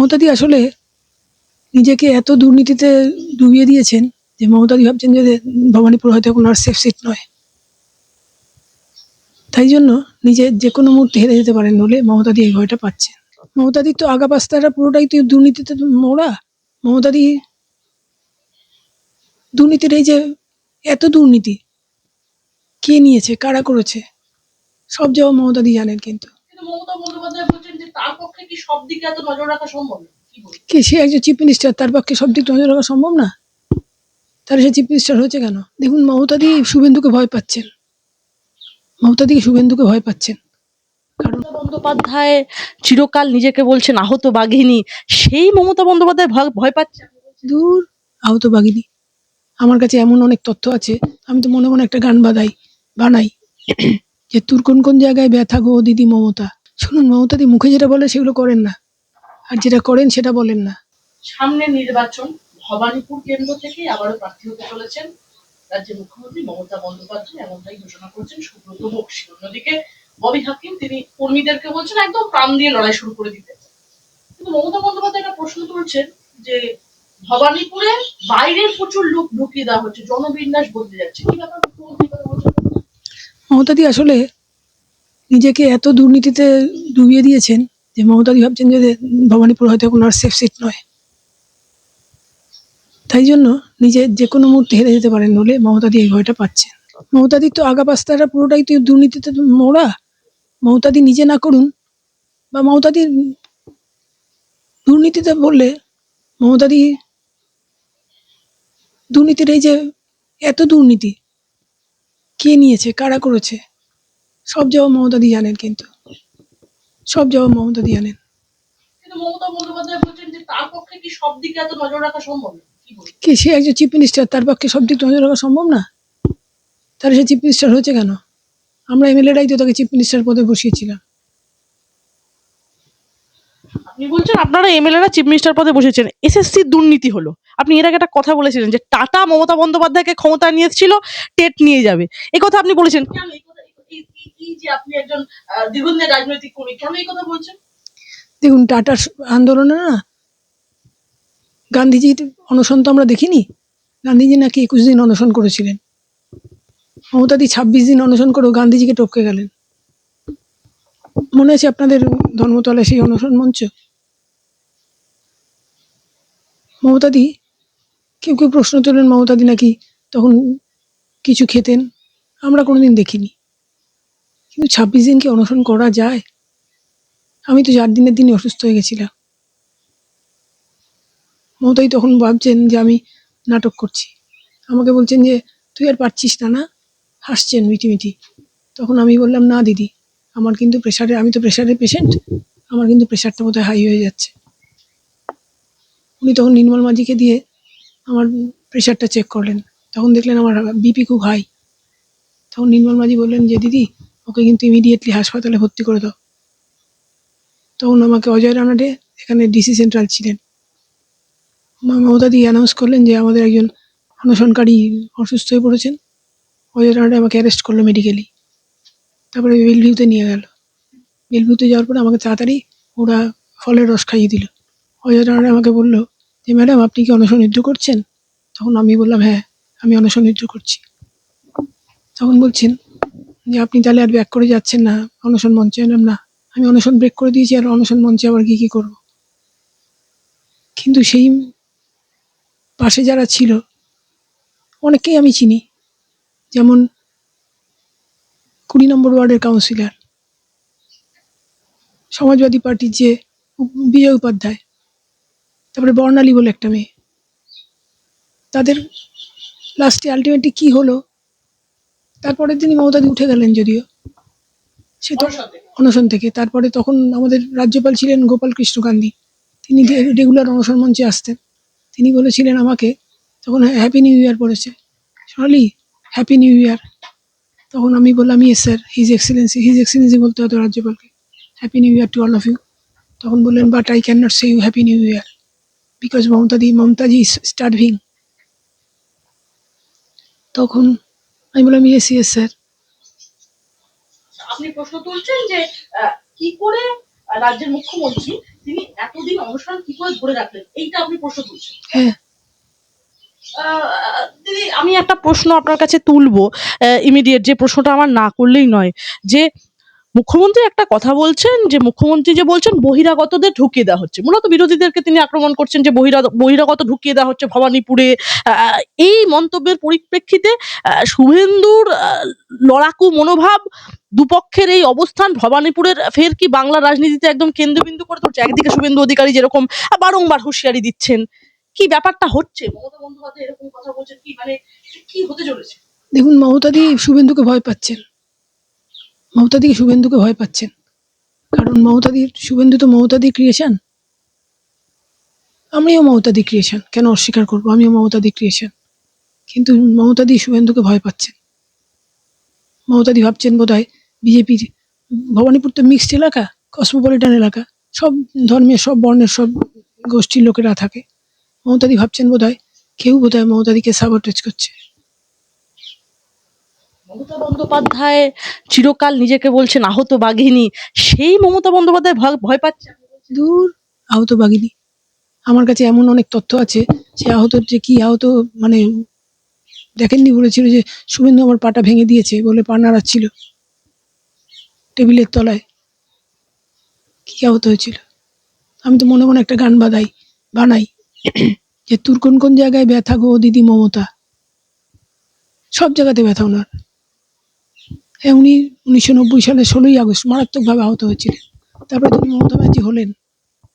মমতাদি আসলে নিজেকে এত দুর্নীতিতে ডুবিয়ে দিয়েছেন যে মমতাদি ভাবছেন যে ভবানীপুর হয়তো এখন আর সেফ সিট নয়। তাই জন্য নিজে যে কোনো মুহূর্তে হেরে যেতে পারেন বলে মমতাদি এই ভয়টা পাচ্ছেন। মমতাদির তো আগা পাস্তাটা পুরোটাই তো দুর্নীতিতে মোড়া। মমতাদি দুর্নীতির এই যে এত দুর্নীতি, কে নিয়েছে, কারা করেছে, সব জবাব মমতাদি জানেন কিন্তু। তার পক্ষে কি সব দিকে এত নজর রাখা সম্ভব কি সে একজন চিফ মিনিস্টার তার পক্ষে সব দিক নজর রাখা সম্ভব না? তাহলে সে চিফ মিনিস্টার হয়েছে কেন? দেখুন মমতাদি শুভেন্দুকে ভয় পাচ্ছেন। মমতাদি শুভেন্দুকে ভয় পাচ্ছেন? কারণ বন্দ্যোপাধ্যায় চিরকাল নিজেকে বলছেন আহত বাঘিনী। সেই মমতা বন্দ্যোপাধ্যায় ভয়- ভয় পাচ্ছে। দূর আহত বাঘিনী। আমার কাছে এমন অনেক তথ্য আছে। আমি তো মনে মনে একটা গান বাদাই বানাই। যে তোর কোন কোন জায়গায় ব্যথা গো দিদি মমতা? শুনুন মমতাদি মুখে যেটা বলে সেগুলো করেন না। আর যেটা করেন সেটা বলেন না। সামনে নির্বাচন ভবানীপুর কেন্দ্র থেকে আবারও প্রার্থী হতে চলেছেন রাজ্যের মুখ্যমন্ত্রী মমতা বন্দ্যোপাধ্যায় এমনটাই ঘোষণা করছেন সুব্রত বক্সী অন্যদিকে ববি হাকিম তিনি কর্মীদেরকে বলছেন একদম প্রাণ দিয়ে লড়াই শুরু করে দিতে। কিন্তু মমতা বন্দ্যোপাধ্যায় একটা প্রশ্ন তুলছেন যে ভবানীপুরে বাইরে প্রচুর লোক ঢুকিয়ে দেওয়া হচ্ছে জনবিন্যাস বদলে যাচ্ছে। কি ব্যাপার মুখ্যমন্ত্রী মমতাদি আসলে নিজেকে এত দুর্নীতিতে ডুবিয়ে দিয়েছেন যে মমতাদি ভাবছেন যে ভবানীপুর হয়তো এখন আর সেফ সিট নয়। তাই জন্য নিজে যে কোনো মুহূর্তে হেরে যেতে পারেন বলে মমতাদি এই ভয়টা পাচ্ছেন। মমতাদির তো আগা পাস্তাটা পুরোটাই তো দুর্নীতিতে মোড়া। মমতাদি নিজে না করুন বা মমতাদি দুর্নীতিতে বললে মমতাদি দুর্নীতির এই যে এত দুর্নীতি কে নিয়েছে, কারা করেছে? সব জবাব মমতা দিয়ে আনেন কিন্তু। সব জবাব মমতা বন্দ্যোপাধ্যায় বলছেন যে তার পক্ষে কি সব দিকে এত নজর রাখা সম্ভব? কি সে একজন চিফ মিনিস্টার তার পক্ষে সব দিক নজর রাখা সম্ভব না? তাহলে সে চিফ মিনিস্টার হয়েছে কেন? আমরা এমএলএরাই তো তাকে চিফ মিনিস্টার পদে বসিয়েছিলাম। আপনি বলছেন আপনারা এমএলএরা চিফ মিনিস্টার পদে বসেছেন। এসএসসির দুর্নীতি হলো। আপনি এর আগে একটা কথা বলেছিলেন যে টাটা মমতা বন্দ্যোপাধ্যায়কে ক্ষমতা নিয়েছিল টেট নিয়ে যাবে। এই কথা আপনি বলেছেন। এই দেখুন টাটার আন্দোলনে না গান্ধীজির অনশন তো আমরা দেখিনি। গান্ধীজি নাকি একুশ দিন অনশন করেছিলেন। মমতাদি ছাব্বিশ দিন অনশন করেও গান্ধীজিকে টপকে গেলেন। মনে আছে আপনাদের ধর্মতলা সেই অনশন মঞ্চ? মমতাদি কেউ কেউ প্রশ্ন তোলেন মমতাদি নাকি তখন কিছু খেতেন। আমরা কোনোদিন দেখিনি। কিন্তু ছাব্বিশ দিন কি অনশন করা যায়? আমি তো চার দিনের দিনই অসুস্থ হয়ে গেছিলাম। মমতাই তখন ভাবছেন যে আমি নাটক করছি। আমাকে বলছেন যে, তুই আর পারছিস না না? হাসছেন মিটিমিটি। তখন আমি বললাম, না দিদি, আমার কিন্তু প্রেশারে আমি তো প্রেশারের পেশেন্ট আমার কিন্তু প্রেশারটা বোধহয় হাই হয়ে যাচ্ছে। উনি তখন নির্মল মাঝিকে দিয়ে আমার প্রেশারটা চেক করলেন। তখন দেখলেন আমার বিপি খুব হাই তখন নির্মল মাঝি বললেন যে, দিদি ওকে কিন্তু ইমিডিয়েটলি হাসপাতালে ভর্তি করে দাও। তখন আমাকে অজয় রানাডে এখানে ডিসি সেন্ট্রাল ছিলেন। মমতাদি অ্যানাউন্স করলেন যে আমাদের একজন অনশনকারী অসুস্থ হয়ে পড়েছেন। অজয় রানাডে আমাকে অ্যারেস্ট করল মেডিকেলি তারপরে বেলভিউতে নিয়ে গেল। বেলভিউতে যাওয়ার পরে আমাকে তাড়াতাড়ি ওরা ফলের রস খাইয়ে দিল। অজয় রানাডে আমাকে বলল যে, ম্যাডাম, আপনি কি অনশন যুদ্ধ করছেন? তখন আমি বললাম হ্যাঁ আমি অনশন যুদ্ধ করছি। তখন বলছেন যে আপনি তাহলে আর ব্যাক করে যাচ্ছেন না অনশন মঞ্চে বললাম, না। আমি অনশন ব্রেক করে দিয়েছি আর অনশন মঞ্চে আবার কি কি করব? কিন্তু সেই পাশে যারা ছিল অনেককেই আমি চিনি। যেমন কুড়ি নম্বর ওয়ার্ডের কাউন্সিলর সমাজবাদী পার্টির যে বিজয় উপাধ্যায় তারপরে বর্ণালী বলে একটা মেয়ে। তাদের লাস্টে আলটিমেটলি কি হলো? তারপরের দিনই মমতাদি উঠে গেলেন যদিও। সে তো অনশন থেকে। তারপরে তখন আমাদের রাজ্যপাল ছিলেন গোপাল কৃষ্ণ গান্ধী। তিনি রেগুলার অনশন মঞ্চে আসতেন। তিনি বলেছিলেন আমাকে তখন হ্যাপি নিউ ইয়ার পড়েছে। সোনালি হ্যাপি নিউ ইয়ার তখন আমি বললাম yes sir his excellency his excellency বলতে হতো রাজ্যপালকে। Happy new year to all of you তখন বললেন but I can not say you happy new year because মমতাদি মমতাজি স্টার্ভিং তখন আমি বললাম ইয়েস ইয়েস স্যার আপনি প্রশ্ন তুলছেন যে কি করে রাজ্যের মুখ্যমন্ত্রী তিনি এতদিন অবসান কি করে ধরে রাখলেন? এইটা আপনি প্রশ্ন তুলছেন। হ্যাঁ। দিদি আমি একটা প্রশ্ন আপনার কাছে তুলবো ইমিডিয়েট যে প্রশ্নটা আমার না করলেই নয় যে মুখ্যমন্ত্রী একটা কথা বলছেন যে, মুখ্যমন্ত্রী যে বলছেন বহিরাগতদের ঢুকিয়ে দেওয়া হচ্ছে। মূলত বিরোধীদেরকে তিনি আক্রমণ করছেন যে বহিরা বহিরাগত ঢুকিয়ে দেওয়া হচ্ছে ভবানীপুরে। এই মন্তব্যের পরিপ্রেক্ষিতে শুভেন্দুর লড়াকু মনোভাব দুপক্ষের এই অবস্থান ভবানীপুরের ফের কি বাংলা রাজনীতিতে একদম কেন্দ্রবিন্দু করে তুলছে? একদিকে শুভেন্দু অধিকারী যেরকম বারংবার হুঁশিয়ারি দিচ্ছেন। কি ব্যাপারটা হচ্ছে? মমতা বন্দ্যোপাধ্যায় এরকম কথা বলছেন কি? মানে কি হতে চলেছে? দেখুন, মমতাদি শুভেন্দুকে ভয় পাচ্ছেন। মমতাদি শুভেন্দুকে ভয় পাচ্ছেন। কারণ মমতাদির, শুভেন্দু তো মমতাদি ক্রিয়েশন আমিও মমতাদি ক্রিয়েশন কেন অস্বীকার করব? আমিও মমতাদি ক্রিয়েশন কিন্তু মমতাদি শুভেন্দুকে ভয় পাচ্ছেন। মমতাদি ভাবছেন বোধ হয় বিজেপির ভবানীপুর তো মিক্সড এলাকা কসমোপলিটন এলাকা, সব ধর্মের সব বর্ণের, সব গোষ্ঠীর লোকেরা থাকে। মমতাদি ভাবছেন বোধ হয় কেউ বোধ হয় মমতাদিকে সাবটেজ করছে। মমতা বন্দ্যোপাধ্যায় চিরকাল নিজেকে বলছেন আহত বাঘিনী, সেই মমতা বন্দ্যোপাধ্যায় ভয় পাচ্ছে? দূর, আহত বাগিনি আমার কাছে এমন অনেক তথ্য আছে, সে আহত যে কি আহত মানে দেখেননি বলেছিল যে শুভেন্দু আমার পাটা ভেঙে দিয়েছে বলে পা নাড়াচ্ছিল টেবিলের তলায়। কি আহত হয়েছিল? আমি তো মনে মনে একটা গান বাদাই, বানাই। যে তোর কোন কোন জায়গায় ব্যথা গো দিদি মমতা? সব জায়গাতে ব্যথা ওনার। হ্যাঁ উনি উনিশশো নব্বই সালে ষোলোই আগস্ট মারাত্মকভাবে আহত হয়েছিলেন। তারপরে তিনি মমতা ব্যানার্জি হলেন।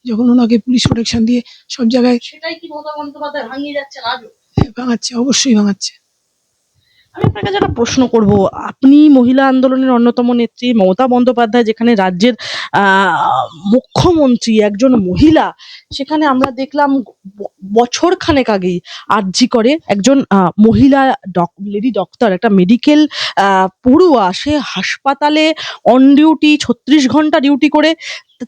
যখন ওনাকে পুলিশ প্রোটেকশন দিয়ে সব জায়গায় সেটাই কি মমতা বন্দ্যোপাধ্যায় ভাঙিয়ে যাচ্ছেন আজও? ভাঙাচ্ছে অবশ্যই ভাঙাচ্ছে। আমি আপনার কাছে একটা প্রশ্ন করব। আপনি মহিলা আন্দোলনের অন্যতম নেত্রী মমতা বন্দ্যোপাধ্যায়, যেখানে রাজ্যের মুখ্যমন্ত্রী একজন মহিলা, সেখানে আমরা দেখলাম বছর খানেক আগেই আর্জি করে একজন মহিলা লেডি ডক্টর, একটা মেডিকেল পড়ুয়া। সে হাসপাতালে অন ডিউটি, ছত্রিশ ঘণ্টা ডিউটি করে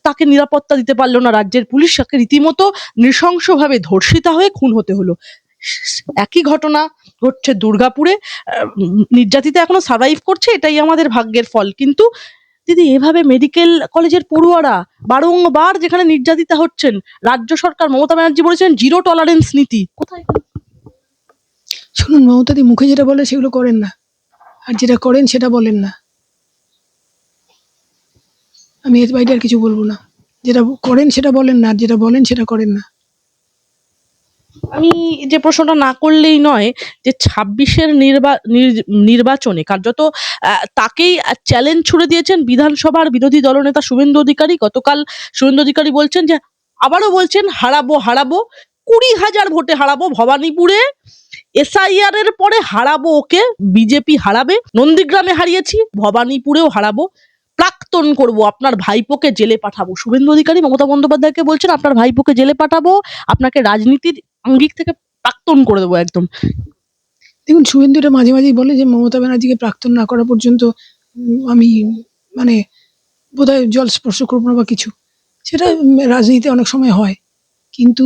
তাকে নিরাপত্তা দিতে পারল না। রাজ্যের পুলিশ তাকে রীতিমতো নৃশংসভাবে ধর্ষিতা হয়ে খুন হতে হলো। একই ঘটনা ঘটছে দুর্গাপুরে নির্যাতিতা এখনও সার্ভাইভ করছে, এটাই আমাদের ভাগ্যের ফল। কিন্তু দিদি, এভাবে মেডিকেল কলেজের পড়ুয়ারা বারংবার যেখানে নির্যাতিতা হচ্ছেন, রাজ্য সরকার, মমতা ব্যানার্জি বলেছেন জিরো টলারেন্স নীতি। কোথায়? শুনুন মমতাদি মুখে যেটা বলে সেগুলো করেন না। আর যেটা করেন সেটা বলেন না। আমি এর বাইরে আর কিছু বলব না। যেটা করেন সেটা বলেন না, আর যেটা বলেন সেটা করেন না। আমি যে প্রশ্নটা না করলেই নয়, যে ছাব্বিশের নির্বা, নির- নির্বাচনে কার্যত তাকেই চ্যালেঞ্জ ছুড়ে দিয়েছেন বিধানসভার বিরোধী দলনেতা শুভেন্দু অধিকারী। গতকাল শুভেন্দু অধিকারী বলছেন যে, আবারও বলছেন হারাবো হারাবো, কুড়ি হাজার ভোটে হারাবো ভবানীপুরে। এসআইআর এর পরে হারাবো ওকে, বিজেপি হারাবে, নন্দীগ্রামে হারিয়েছি, ভবানীপুরেও হারাবো। প্রাক্তন করব, আপনার ভাইপোকে জেলে পাঠাবো। শুভেন্দু অধিকারী মমতা বন্দ্যোপাধ্যায়কে বলছেন, আপনার ভাইপোকে জেলে পাঠাবো, আপনাকে রাজনীতির আঙ্গিক থেকে প্রাক্তন করে দেবো একদম। দেখুন শুভেন্দু এটা মাঝে মাঝেই বলে যে মমতা ব্যানার্জিকে প্রাক্তন না করা পর্যন্ত আমি মানে বোধহয় জল স্পর্শ করব না বা কিছু। সেটা রাজনীতিতে অনেক সময় হয়। কিন্তু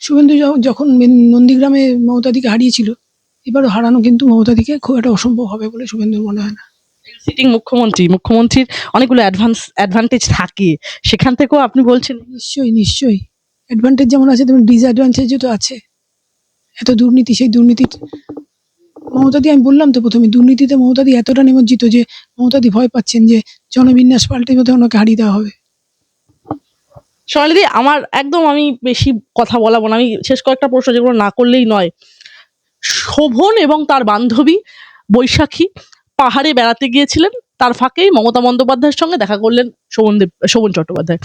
শুভেন্দু যখন নন্দীগ্রামে মমতাদিকে হারিয়েছিল এবারও হারানো কিন্তু মমতাদিকে খুব একটা অসম্ভব হবে বলে শুভেন্দুর মনে হয় না। সিটিং মুখ্যমন্ত্রী মুখ্যমন্ত্রীর অনেকগুলো অ্যাডভান্স অ্যাডভান্টেজ থাকে। সেখান থেকেও আপনি বলছেন নিশ্চয়ই নিশ্চয়ই। অ্যাডভান্টেজ যেমন আছে, তেমন ডিসঅ্যাডভান্টেজও তো আছে। এত দুর্নীতি, সেই দুর্নীতি মমতাদি, আমি বললাম তো প্রথমে, দুর্নীতিতে মমতাদি এতটা নিমজ্জিত যে মমতাদি ভয় পাচ্ছেন যে জনবিন্যাস পাল্টে বোধহয় ওনাকে হারিয়ে দেওয়া হবে। সোনালিদি আমার একদম আমি বেশি কথা বলাবো না, আমি শেষ কয়েকটা প্রশ্ন যেগুলো না করলেই নয়। শোভন এবং তার বান্ধবী বৈশাখী পাহাড়ে বেড়াতে গিয়েছিলেন তার ফাঁকেই মমতা বন্দ্যোপাধ্যায়ের সঙ্গে দেখা করলেন শোভন দেব, শোভন চট্টোপাধ্যায়।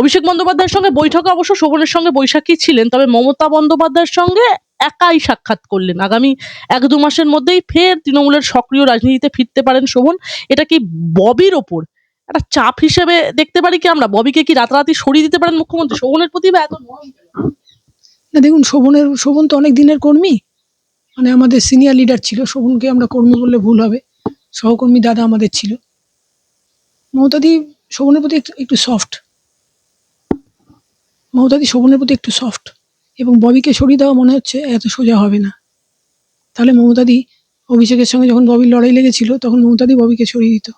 অভিষেক বন্দ্যোপাধ্যায়ের সঙ্গে বৈঠকে অবশ্য শোভনের সঙ্গে বৈশাখী ছিলেন, তবে মমতা বন্দ্যোপাধ্যায়ের সঙ্গে একাই সাক্ষাৎ করলেন। আগামী এক দু মাসের মধ্যেই ফের তৃণমূলের সক্রিয় রাজনীতিতে ফিরতে পারেন শোভন। এটা কি ববির ওপর? একটা চাপ হিসেবে দেখতে পারি কি আমরা? ববিকে কি রাতারাতি সরিয়ে দিতে পারেন মুখ্যমন্ত্রী? শোভনের প্রতি বা এত না, দেখুন, শোভনের, শোভন তো অনেক দিনের কর্মী। মানে আমাদের সিনিয়র লিডার ছিল, শোভনকে আমরা কর্মী বললে ভুল হবে। সহকর্মী দাদা আমাদের ছিল। মমতাদি শোভনের প্রতি একটু একটু সফট মমতাদি শোভনের প্রতি একটু সফট এবং ববিকে সরিয়ে দেওয়া মনে হচ্ছে এত সোজা হবে না। তাহলে মমতাদি অভিষেকের সঙ্গে যখন ববির লড়াই লেগেছিল, তখন মমতাদি ববিকে সরিয়ে দিত।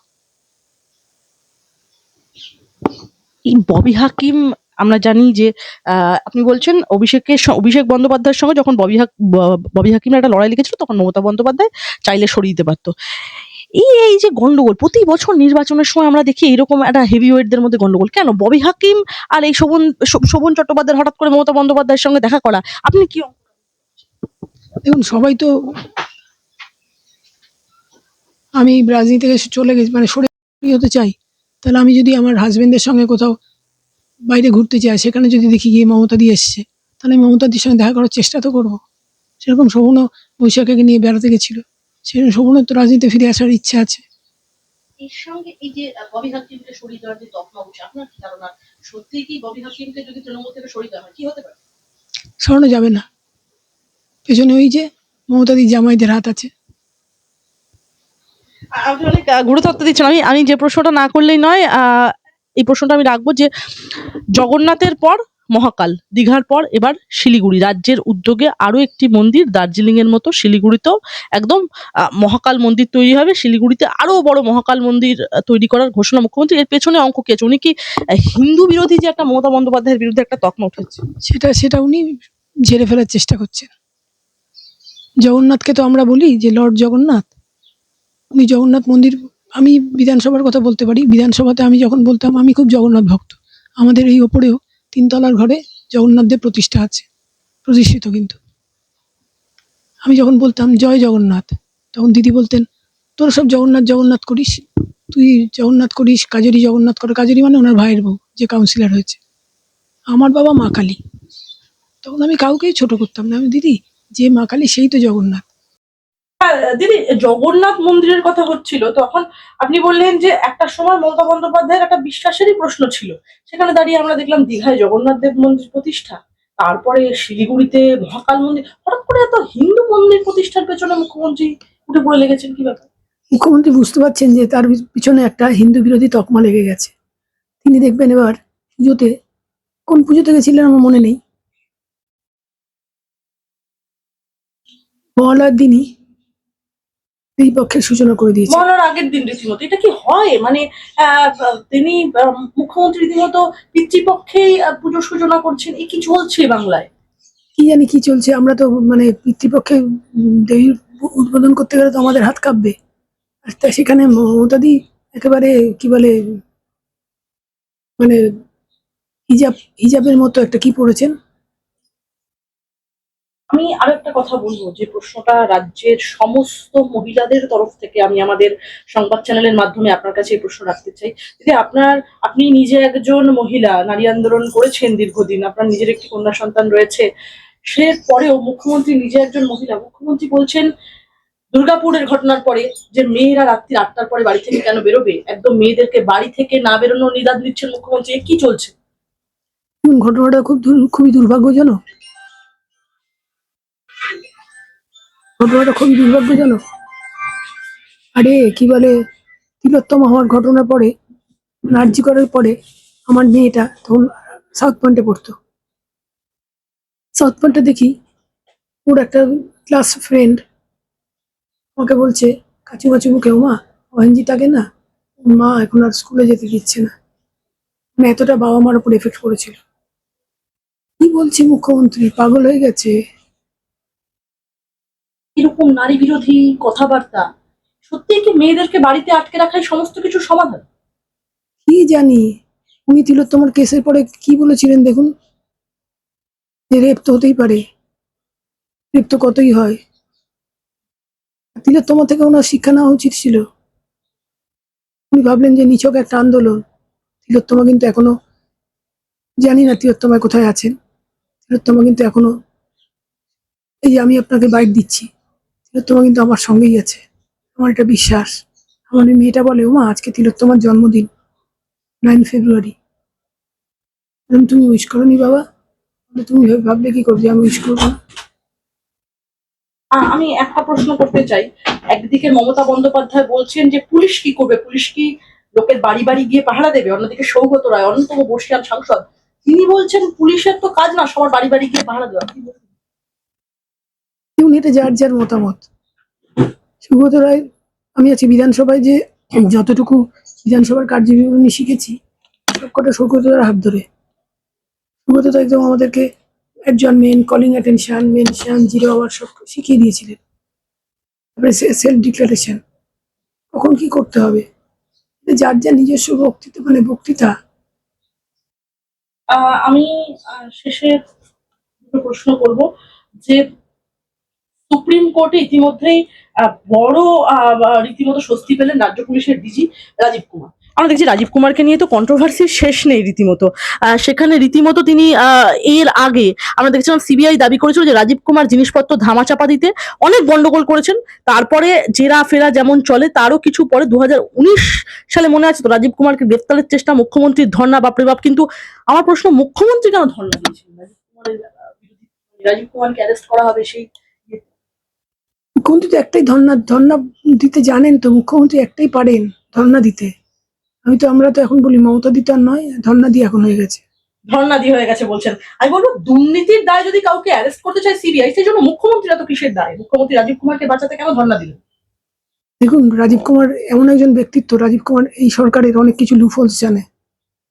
ববি হাকিম, আমরা জানি যে আপনি বলছেন অভিষেকের অভিষেক বন্দ্যোপাধ্যায়ের সঙ্গে যখন ববি হাক ববি হাকিম একটা লড়াই লিখেছিল তখন মমতা বন্দ্যোপাধ্যায় চাইলে সরিয়ে দিতে পারতো। এই এই যে গন্ডগোল, প্রতি বছর নির্বাচনের সময় আমরা দেখি এরকম একটা হেভি ওয়েটদের মধ্যে গন্ডগোল। কেন? ববি হাকিম আর এই শোভন শোভন চট্টোপাধ্যায়ের হঠাৎ করে মমতা বন্দ্যোপাধ্যায়ের সঙ্গে দেখা করা, আপনি কি দেখুন, সবাই তো আমি রাজনীতি থেকে চলে গেছি মানে সরে হতে চাই, তাহলে আমি যদি আমার হাজবেন্ডের সঙ্গে কোথাও বাইরে ঘুরতে যাই সেখানে যদি দেখি গিয়ে মমতা দিয়ে এসছে, তাহলে আমি মমতাদির সঙ্গে দেখা করার চেষ্টা তো করব। সেরকম শোভনও বৈশাখীকে নিয়ে বেড়াতে গেছিল। সেরকম শোভনের তো রাজনীতিতে ফিরে আসার ইচ্ছা আছে। এর সঙ্গে এই যে ববি হাকিমকে সরিয়ে দেওয়ার যে তকমা উঠছে আপনার কি ধারণা? সত্যিই কি ববি হাকিমকে যদি তৃণমূল থেকে সরিয়ে দেওয়া হয় কি হতে পারে? সরানো যাবে না। পেছনে ওই যে মমতাদির জামাইদের হাত আছে। আপনি অনেক গুরুত্ব দিচ্ছেন। আমি আমি যে প্রশ্নটা না করলেই নয় আহ, এই প্রশ্নটা আমি রাখব যে জগন্নাথের পর মহাকাল। দীঘার পর এবার শিলিগুড়ি। রাজ্যের উদ্যোগে আরও একটি মন্দির দার্জিলিং এর মতো শিলিগুড়িতেও একদম মহাকাল মন্দির তৈরি হবে। শিলিগুড়িতে আরও বড় মহাকাল মন্দির তৈরি করার ঘোষণা মুখ্যমন্ত্রী। এর পেছনে অঙ্ক কেছে উনি কি হিন্দু বিরোধী যে একটা মমতা বন্দ্যোপাধ্যায়ের বিরুদ্ধে একটা তকমা উঠেছে? সেটা সেটা উনি ঝেড়ে ফেলার চেষ্টা করছেন। জগন্নাথকে তো আমরা বলি যে, লর্ড জগন্নাথ, উনি জগন্নাথ মন্দির, আমি বিধানসভার কথা বলতে পারি। বিধানসভাতে আমি যখন বলতাম, আমি খুব জগন্নাথ ভক্ত। আমাদের এই ওপরেও তিনতলার ঘরে জগন্নাথদের প্রতিষ্ঠা আছে, প্রতিষ্ঠিত কিন্তু। আমি যখন বলতাম, জয় জগন্নাথ, তখন দিদি বলতেন, তোরা সব জগন্নাথ জগন্নাথ করিস? তুই জগন্নাথ করিস কাজরি জগন্নাথ করে কাজরি মানে ওনার ভাইয়ের বউ, যে কাউন্সিলর হয়েছে। আমার বাবা মা কালী। তখন আমি কাউকেই ছোট করতাম না। আমি দিদি, যে মা কালী, সেই তো জগন্নাথ। দিদি, জগন্নাথ মন্দিরের কথা হচ্ছিল, তখন আপনি বললেন যে একটা সময় মমতা বন্দ্যোপাধ্যায়ের একটা বিশ্বাসেরই প্রশ্ন ছিল। সেখানে দাঁড়িয়ে আমরা দেখলাম দীঘায় জগন্নাথ দেব মন্দির প্রতিষ্ঠা, তারপরে শিলিগুড়িতে মহাকাল মন্দির, হঠাৎ করে এত হিন্দু মন্দির প্রতিষ্ঠার পেছনে মুখ্যমন্ত্রী উঠে পড়ে লেগেছেন কি ব্যাপার? মুখ্যমন্ত্রী বুঝতে পারছেন যে তার পিছনে একটা হিন্দু বিরোধী তকমা লেগে গেছে। তিনি দেখবেন এবার পুজোতে, কোন পুজোতে গেছিলেন আমার মনে নেই। মহালয়ার দিনই এই পক্ষের সূচনা করে দিয়েছে। মহালয়ার আগের দিন রীতিমতো। এটা কি হয়? মানে তিনি মুখ্যমন্ত্রী রীতিমতো পিতৃপক্ষেই পুজোর সূচনা করছেন। এই কি চলছে বাংলায়? কি জানি কি চলছে? আমরা তো মানে পিতৃপক্ষে দেবীর উদ্বোধন করতে গেলে তো আমাদের হাত কাঁপবে। আর তা সেখানে মমতাদি একেবারে কি বলে মানে হিজাব হিজাবের মতো একটা কি পড়েছেন? আমি আরও একটা কথা বলব, যে প্রশ্নটা রাজ্যের সমস্ত মহিলাদের তরফ থেকে আমি আমাদের সংবাদ চ্যানেলের মাধ্যমে আপনার কাছে এই প্রশ্ন রাখতে চাই। যে আপনার, আপনি নিজে একজন মহিলা, নারী আন্দোলন করেছেন দীর্ঘদিন, আপনার নিজের একটি কন্যা সন্তান রয়েছে, সে পরেও মুখ্যমন্ত্রী নিজে একজন মহিলা, মুখ্যমন্ত্রী বলছেন, দুর্গাপুরের ঘটনার পরে যে মেয়েরা রাত্রি আটটার পরে বাড়ি থেকে কেন বেরোবে, একদম মেয়েদেরকে বাড়ি থেকে না বেরোনোর নিদান দিচ্ছেন মুখ্যমন্ত্রী কি চলছে? ঘটনাটা খুব খুবই দুর্ভাগ্যজনক ঘটনাটা খুবই দুর্ভাগ্যজনক আরে, কি বলে, তিলোত্তমা হওয়ার ঘটনার পরে নার্জি করার পরে আমার মেয়েটা তখন সাউথ পয়েন্টে পড়তো। সাউথ পয়েন্টে দেখি, ওর একটা ক্লাস ফ্রেন্ড আমাকে বলছে, কাচু কাচু মুখে ও মা অহেঞ্জিটাকে না? মা এখন আর স্কুলে যেতে দিচ্ছে না। মানে এতটা বাবা মার উপর এফেক্ট করেছিল কি বলছে মুখ্যমন্ত্রী পাগল হয়ে গেছে? এরকম নারী বিরোধী কথাবার্তা? সত্যি কি মেয়েদেরকে বাড়িতে আটকে রাখাই সমস্ত কিছু সমাধান? কি জানি? উনি তিলোত্তমার কেসের পরে কি বলেছিলেন দেখুন? যে রেপ তো হতেই পারে। রেপ তো কতই হয়। তিলোত্তমা থেকে ওনার শিক্ষা নেওয়া উচিত ছিল। উনি ভাবলেন যে নিছক একটা আন্দোলন। তিলোত্তমা কিন্তু এখনও জানি না তিলোত্তমা কোথায় আছেন। তিলোত্তমা কিন্তু এখনও এই আমি আপনাকে বাইক দিচ্ছি। তিলোত্তমা কিন্তু আমার সঙ্গেই আছে। আমার এটা বিশ্বাস। আমার মেয়েটা বলে ওমা আজকে তিলোত্তমার জন্মদিন নাইন ফেব্রুয়ারি তুমি উইশ করনি বাবা? তুমি ভেবে- ভাবলে কি করবে? আমি উইশ করব আমি একটা প্রশ্ন করতে চাই। একদিকে মমতা বন্দ্যোপাধ্যায় বলছেন যে, পুলিশ কি করবে? পুলিশ কি লোকের বাড়ি বাড়ি গিয়ে পাহারা দেবে? অন্যদিকে সৌগত রায়, অন্যতম বর্ষিয়ান সাংসদ, তিনি বলছেন, পুলিশের তো কাজ না, সবার বাড়ি বাড়ি গিয়ে পাহারা দেওয়া? দেখুন এটা যার যার মতামত। সুব্রত রায়, আমি আছি বিধানসভায় যে যতটুকু বিধানসভার কার্যবিবরণী শিখেছি সবকটা সৌগত রায়ের হাত ধরে। সুব্রত রায় একদম আমাদেরকে একজন main calling attention mention zero hour সব শিখিয়ে দিয়েছিলেন। তারপরে সেলফ ডিক্লারেশন কখন কি করতে হবে? যার যার নিজস্ব বক্তৃতা মানে বক্তৃতা। আমি শেষে দুটো প্রশ্ন করব যে সুপ্রিম কোর্টে ইতিমধ্যেই বড় রীতিমতো স্বস্তি পেলেন রাজ্য পুলিশের ডিজি রাজীব কুমার। আমরা দেখছি রাজীব কুমারকে নিয়ে তো কন্ট্রোভার্সির শেষ নেই রীতিমতো। সেখানে রীতিমতো তিনি এর আগে আমরা দেখছিলাম সিবিআই দাবি করেছিল যে রাজীব কুমার জিনিসপত্র ধামাচাপা দিতে অনেক গন্ডগোল করেছেন। তারপরে জেরা ফেরা যেমন চলে, তারও কিছু পরে দু হাজার উনিশ সালে মনে আছে তো রাজীব কুমারকে গ্রেপ্তারের চেষ্টা মুখ্যমন্ত্রীর ধর্ণা বাপরে বাপ কিন্তু আমার প্রশ্ন, মুখ্যমন্ত্রী কেন ধর্ণা দিয়েছিলেন রাজীব কুমারের রাজীব কুমারকে অ্যারেস্ট করা হবে সেই মুখ্যমন্ত্রী তো একটাই ধর্ণা ধর্ণা দিতে জানেন তো মুখ্যমন্ত্রী একটাই পারেন ধর্ণা দিতে। আমি তো আমরা তো এখন বলি মমতা দিতে আর নয় ধর্ণা দিয়ে এখন হয়ে গেছে। ধর্ণা দিয়ে হয়ে গেছে বলছেন। আমি বলব দুর্নীতির দায় যদি কাউকে অ্যারেস্ট করতে চায় সিবিআই সেই জন্য মুখ্যমন্ত্রীরা তো কিসের দায়? মুখ্যমন্ত্রী রাজীব কুমারকে বাঁচাতে কেন ধর্ণা দিলেন দেখুন রাজীব কুমার এমন একজন ব্যক্তিত্ব রাজীব কুমার এই সরকারের অনেক কিছু লুফলস জানে।